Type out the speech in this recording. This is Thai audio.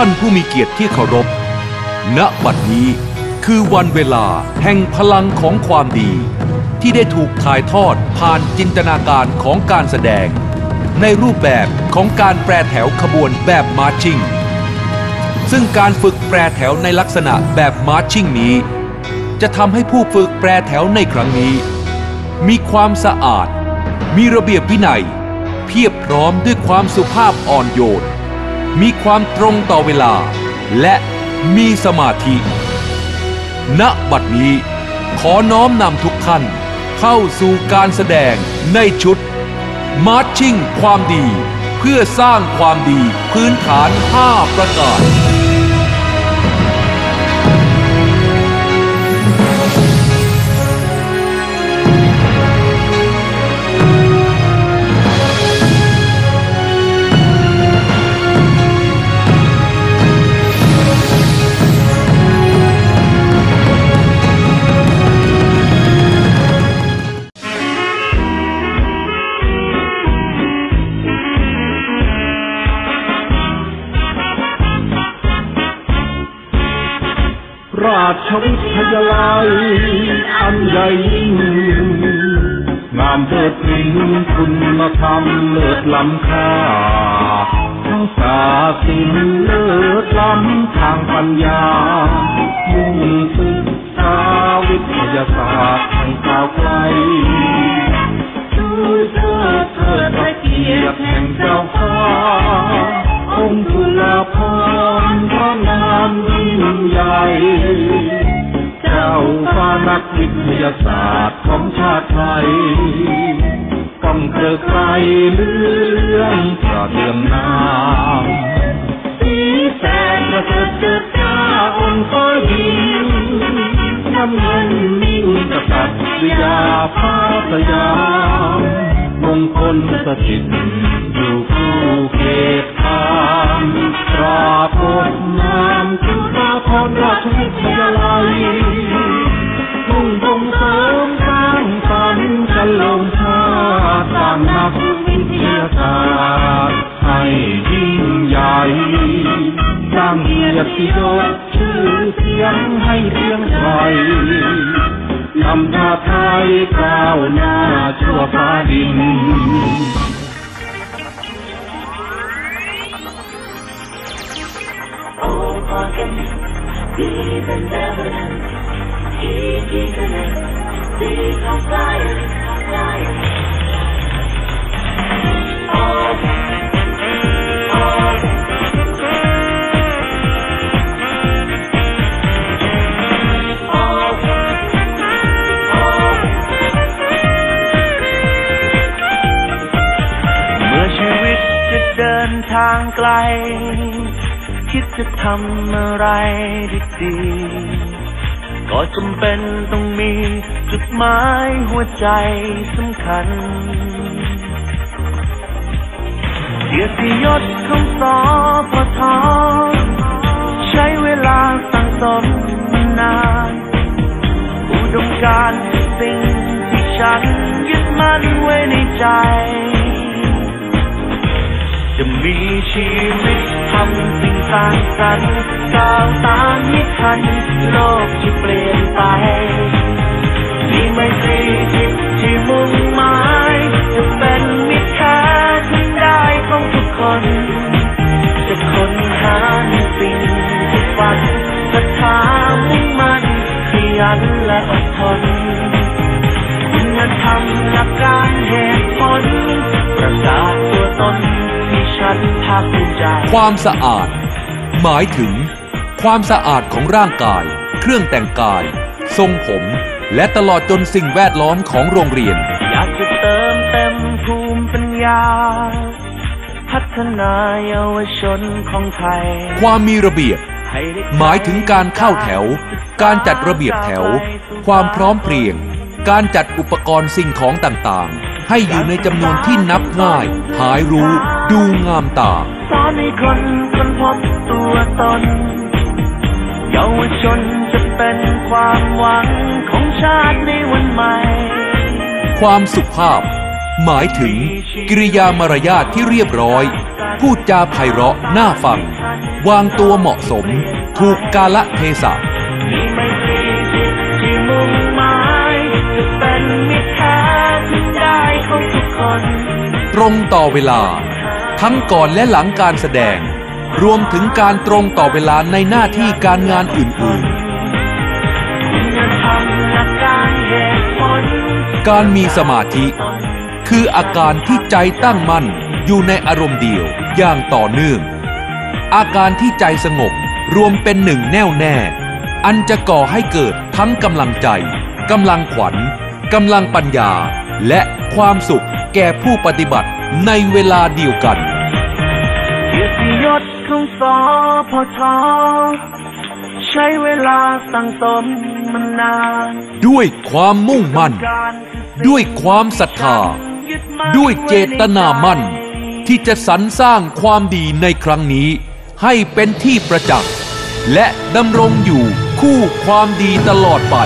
ท่านผู้มีเกียรติที่เคารพ ณ บัดนี้คือวันเวลาแห่งพลังของความดี ที่ได้ถูกถ่ายทอดผ่านจินตนาการของการแสดง ในรูปแบบของการแปรแถวขบวนแบบมาร์ชิ่ง ซึ่งการฝึกแปรแถวในลักษณะแบบมาร์ชิ่งนี้ จะทำให้ผู้ฝึกแปรแถวในครั้งนี้ มีความสะอาด มีระเบียบวินัย เพียบพร้อมด้วยความสุภาพอ่อนโยน มีความตรงต่อเวลา และมีสมาธิ ณ บัดนี้ ขอน้อมนำทุกท่าน เข้าสู่การแสดงในชุด มาร์ชิ่งความดี เพื่อสร้างความดีพื้นฐาน 5 ประการ ราชวิทยาลัยอันใหญ่ยิ่งงามเทิดทิงคุณธรรมเลิศล้ำค่าทั้งศาสตร์ศิลป์เลิศล้ำทางปัญญามุ่งศึกษาวิทยาศาสตร์ให้ก้าวไกลชูเชิดเทิดพระเกียรติแห่งเจ้าฟ้า ศาสตร์ของชาติไทยต้องเกลือไกลเรื่องกระเดื่องน้ำสีแสงประเสริฐเจิดจ้าองค์ฟ้าดินน้ำเงินมิ่งกษัตริยาพาสยามมงคลสถิตอยู่คู่เขตทางตราบทนามจุฬาภรราชวิทยาลัย ยบที่ยอดชื่อเสียงให้เสียงไทยนำพาไทยก้าวหน้าชั่วฟ้าดินโอ้พอกันดีเป็นเดิมที่ที่กันดีของไท ทางไกล คิดจะทำอะไรดีๆก็จำเป็นต้องมีจุดหมายหัวใจสำคัญเกียรติยศของสอพทใช้เวลาสั่งสมนานอุดมการณ์สิ่งที่ฉันยึดมั่นไว้ในใจ จะมีชีวิตทำสิ่งสร้างสรรค์ก้าวตามให้ทันโลกที่เปลี่ยนไปมีไมตรีจิตที่มุ่งหมายจะเป็นมิตรแท้ที่ได้ของทุกคน จะค้นหาในสิ่งที่ฝันศรัทธามุ่งมั่นขยันและอดทนคุณธรรมหลักการเหตุผลประกาศตัวตน ฉันภาคภูมิใจ ความสะอาด หมายถึง ความสะอาดของร่างกาย เครื่องแต่งกาย ทรงผม และตลอดจนสิ่งแวดล้อมของโรงเรียน อยากจะเติมเต็มภูมิปัญญา พัฒนาเยาวชนของไทย ความมีระเบียบให้ได้หมายถึงการเข้าแถว การจัดระเบียบแถว ความพร้อมเพรียง การจัดอุปกรณ์สิ่งของต่างๆ ให้อยู่ในจำนวนที่นับง่าย หายรู้ดูงามตาสอนให้คนค้นพบตัวตน เยาวชนจะเป็นความหวังของชาติในวันใหม่ ความสุภาพ หมายถึง กิริยามารยาทที่เรียบร้อย พูดจาไพเราะน่าฟัง วางตัวเหมาะสม ถูกกาละเทศะมีไม่ตรีจิตที่มุ่งหมายจะเป็นมิตรแท้ ตรงต่อเวลา ทั้งก่อนและหลังการแสดง รวมถึงการตรงต่อเวลาในหน้าที่การงานอื่นๆ การมีสมาธิ คืออาการที่ใจตั้งมั่นอยู่ในอารมณ์เดียวอย่างต่อเนื่อง อาการที่ใจสงบรวมเป็นหนึ่งแน่วแน่ อันจะก่อให้เกิดทั้งกำลังใจกำลังขวัญกำลังปัญญาและความสุข แก่ผู้ปฏิบัติในเวลาเดียวกันเกียรติยศของสอพอชอใช้เวลาสั่งสมมันนานด้วยความมุ่งมั่น ด้วยความศรัทธา ด้วยเจตนามั่น ที่จะสรรสร้างความดีในครั้งนี้ ให้เป็นที่ประจักษ์และดำรงอยู่คู่ความดีตลอดไป